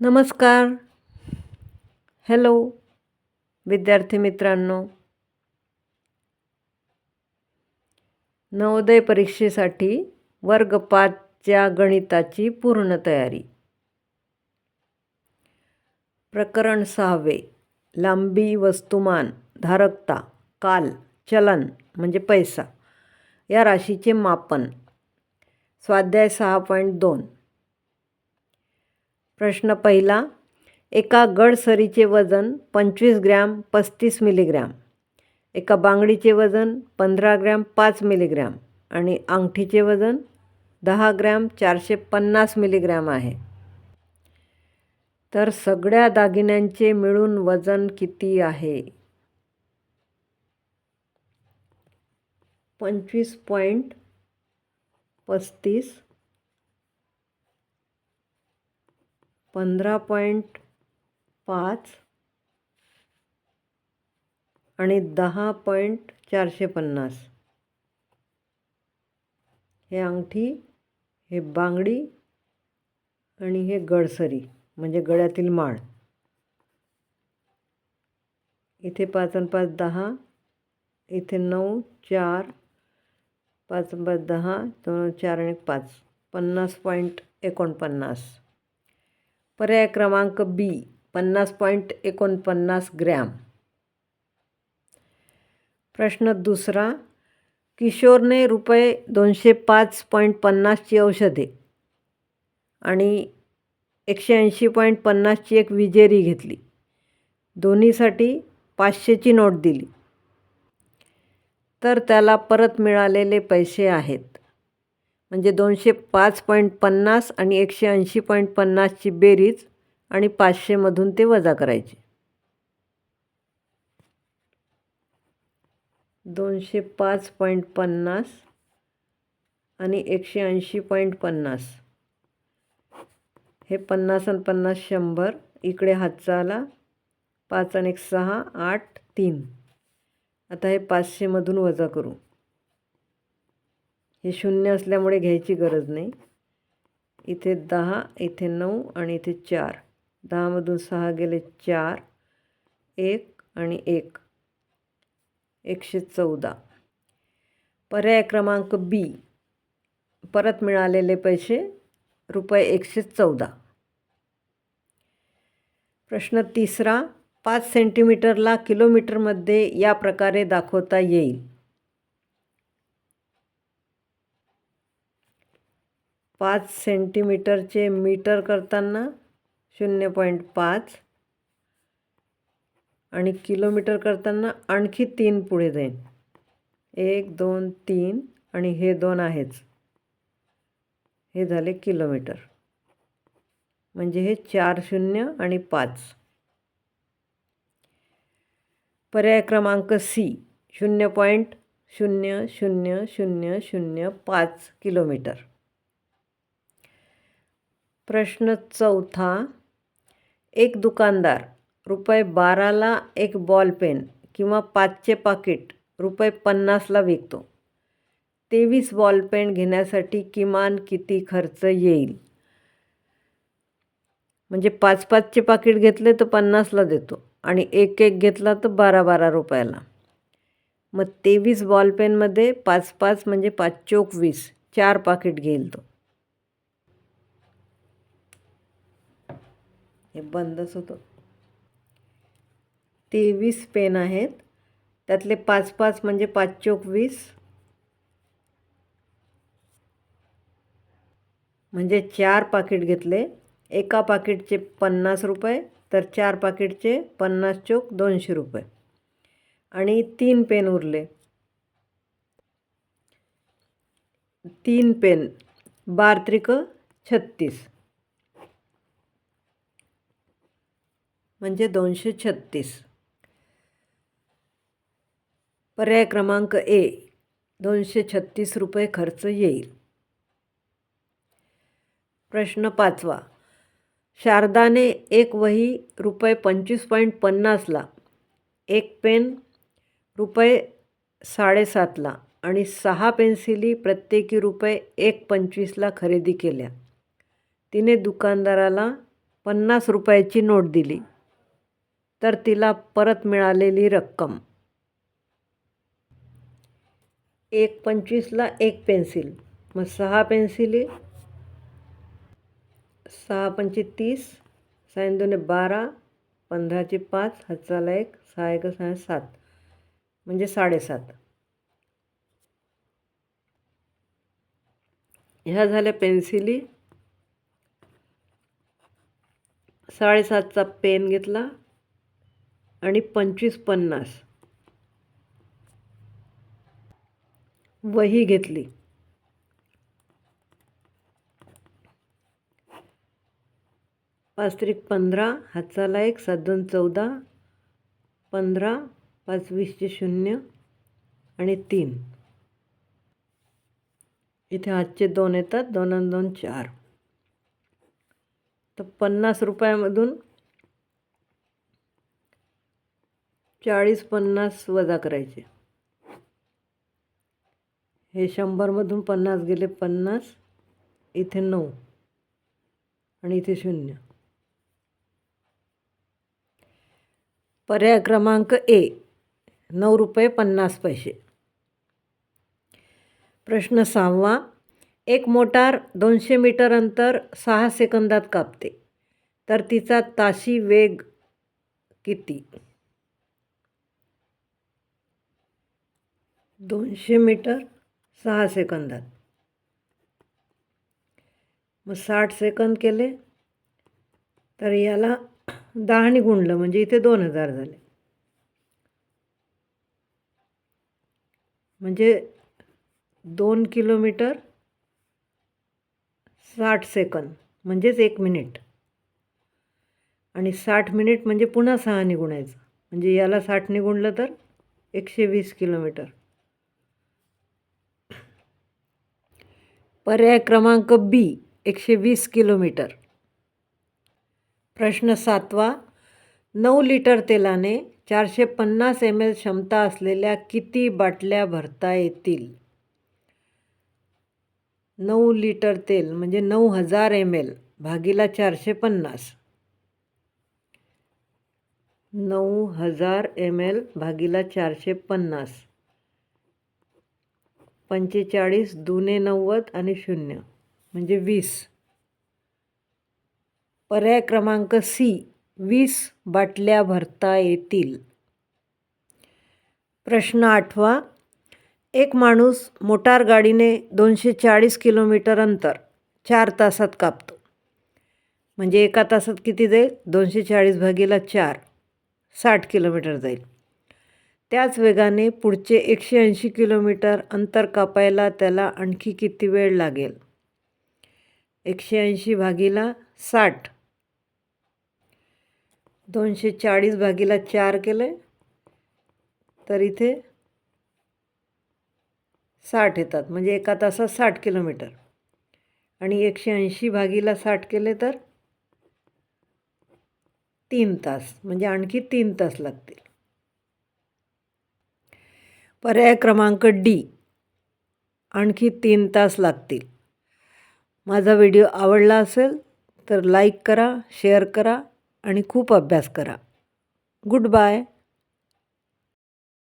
नमस्कार. हॅलो विद्यार्थी मित्रांनो. नवोदय परीक्षेसाठी वर्ग पाचच्या गणिताची पूर्ण तयारी. प्रकरण सहावे. लांबी वस्तुमान धारकता काल चलन म्हणजे पैसा. या राशीचे मापन. स्वाध्याय सहा पॉईंट दोन. प्रश्न पहिला एका गडसरीचे वजन पंचवीस ग्रॅम पस्तीस मिलीग्रॅम एका बांगडीचे वजन पंधरा ग्रॅम पाच मिलीग्रॅम आणि अंगठीचे वजन दहा ग्रॅम चारशे पन्नास मिलीग्रॅम आहे. तर सगळ्या दागिन्यांचे मिळून वजन किती आहे? पंचवीस पॉईंट पस्तीस पंधरा पॉईंट पाच आणि दहा पॉईंट चारशे पन्नास. हे अंगठी हे बांगडी आणि हे गडसरी म्हणजे गळ्यातील माळ. इथे पाच आणि पाच दहा इथे नऊ चार पाच पाच दहा दोन चार आणि पाच पन्नास पॉईंट एकोणपन्नास. पर्याय क्रमांक बी पन्नास पॉईंट एकोणपन्नास ग्रॅम. प्रश्न दुसरा किशोरने रुपये दोनशे पाच पॉईंट पन्नासची औषधे आणि एकशे ऐंशी पॉईंट पन्नासची एक विजेरी घेतली. दोन्हीसाठी पाचशेची नोट दिली. तर त्याला परत मिळालेले पैसे आहेत. म्हणजे दोनशे पाच पॉईंट पन्नास आणि एकशे ऐंशी पॉईंट पन्नासची बेरीज आणि पाचशेमधून ते वजा करायचे. दोनशे पाच पॉईंट पन्नास आणि एकशे ऐंशी पॉईंट पन्नास. हे पन्नास आणि पन्नास शंभर इकडे हातचा आला पाच आणि एक सहा आठ तीन. आता हे पाचशेमधून वजा करू. हे शून्य असल्यामुळे घ्यायची गरज नाही. इथे दहा इथे नऊ आणि इथे चार. दहामधून सहा गेले चार एक आणि एक. एकशे चौदा. पर्याय क्रमांक बी परत मिळालेले पैसे रुपये एकशे चौदा. प्रश्न तिसरा पाच सेंटीमीटरला किलोमीटरमध्ये या प्रकारे दाखवता येईल. पाच सेंटीमीटरचे मीटर करताना शून्य पॉईंट पाच आणि किलोमीटर करताना आणखी तीन पुढे जाईन. एक दोन तीन आणि हे दोन आहेच. हे झाले किलोमीटर. म्हणजे हे चार शून्य आणि पाच. पर्याय क्रमांक सी शून्य पॉईंट शून्य शून्य शून्य शून्य पाच किलोमीटर. प्रश्न चौथा एक दुकानदार रुपये बाराला एक बॉल पेन किंवा पाचचे पाकिट रुपये पन्नासला विकतो. तेवीस बॉल पेन घेण्यासाठी किमान किती खर्च येईल? म्हणजे पाच पाचचे पाकिट घेतले तर पन्नासला देतो आणि एक एक घेतला तर बारा बारा रुपयाला. मग तेवीस बॉल पेनमध्ये पाच पाच म्हणजे पाच चोक वीस चार पाकिट घेईल तो. हे बंदच होतं. तेवीस पेन आहेत. त्यातले पाच पाच म्हणजे पाच चोक वीस. म्हणजे चार पाकिट घेतले. एका पाकिटचे पन्नास रुपये तर चार पाकिटचे पन्नास चोक दोनशे रुपये. आणि तीन पेन उरले. तीन पेन बार त्रिक छत्तीस. म्हणजे दोनशे छत्तीस. पर्याय क्रमांक ए दोनशे छत्तीस रुपये खर्च येईल. प्रश्न पाचवा शारदाने एक वही रुपये पंचवीस पॉईंट पन्नासला एक पेन रुपये साडेसातला आणि सहा पेन्सिली प्रत्येकी रुपये एक पंचवीसला खरेदी केल्या. तिने दुकानदाराला पन्नास रुपयाची नोट दिली. तर तिला परत मिळालेली रक्कम. एक पंचवीसला एक पेन्सिल. मग सहा पेन्सिली. सहा पंची तीस. सहा दोन्ही बारा. पंधराचे पाच. हातचाला एक. सहा एक सहा सात. म्हणजे साडेसात. ह्या झाल्या पेन्सिली. साडेसातचा पेन घेतला. आणि पंचवीस पन्नास. वही घेतली. पाच त्रिक पंधरा हातचाला एक सात दोन चौदा पंधरा पाच वीसचे शून्य आणि तीन. इथे हातचे दोन येतात दोन आणि दोन चार. तर पन्नास रुपयामधून चाळीस पन्नास वजा करायचे. हे शंभरमधून पन्नास गेले पन्नास इथे नऊ आणि इथे शून्य. पर्याय क्रमांक ए नऊ रुपये पन्नास पैसे. प्रश्न सहावा एक मोटार दोनशे मीटर अंतर सहा सेकंदात कापते तर तिचा ताशी वेग किती? दोनशे मीटर सहा सेकंदात. मग साठ सेकंद केले तर याला दहाने गुणलं म्हणजे इथे दोन हजार झाले. म्हणजे दोन किलोमीटर साठ सेकंद म्हणजेच एक मिनिट. आणि साठ मिनिट म्हणजे पुन्हा सहाने गुणायचं. म्हणजे याला साठने गुणलं तर एकशे वीस किलोमीटर. पर्याय क्रमांक बी एकशे वीस किलोमीटर. प्रश्न सातवा नऊ लिटर तेलाने चारशे पन्नास एम एल क्षमता असलेल्या किती बाटल्या भरता येतील? नऊ लिटर तेल म्हणजे नऊ हजार एम एल भागीला चारशे पन्नास. नऊ हजार एम एल भागीला चारशे पन्नास. पंचेचाळीस दुने नव्वद आणि शून्य म्हणजे वीस. पर्याय क्रमांक सी वीस बाटल्या भरता येतील. प्रश्न आठवा एक माणूस मोटार गाडीने दोनशे चाळीस किलोमीटर अंतर चार तासात कापतो. म्हणजे एका तासात किती जाईल? दोनशे चाळीस भागीला चार साठ किलोमीटर जाईल. त्याच वेगाने पुढचे एकशे ऐंशी किलोमीटर अंतर कापायला त्याला आणखी किती वेळ लागेल? एकशे ऐंशी भागीला साठ. दोनशे चाळीस भागीला चार केले तर इथे साठ येतात. म्हणजे एका तासात साठ किलोमीटर. आणि एकशे ऐंशी भागीला साठ केले तर तीन तास. म्हणजे आणखी तीन तास लागतील. पर्याय क्रमांक डी. आणखी तीन तास लागतील. माझा व्हिडिओ आवडला असेल तर लाईक करा शेअर करा आणि खूप अभ्यास करा. Good bye.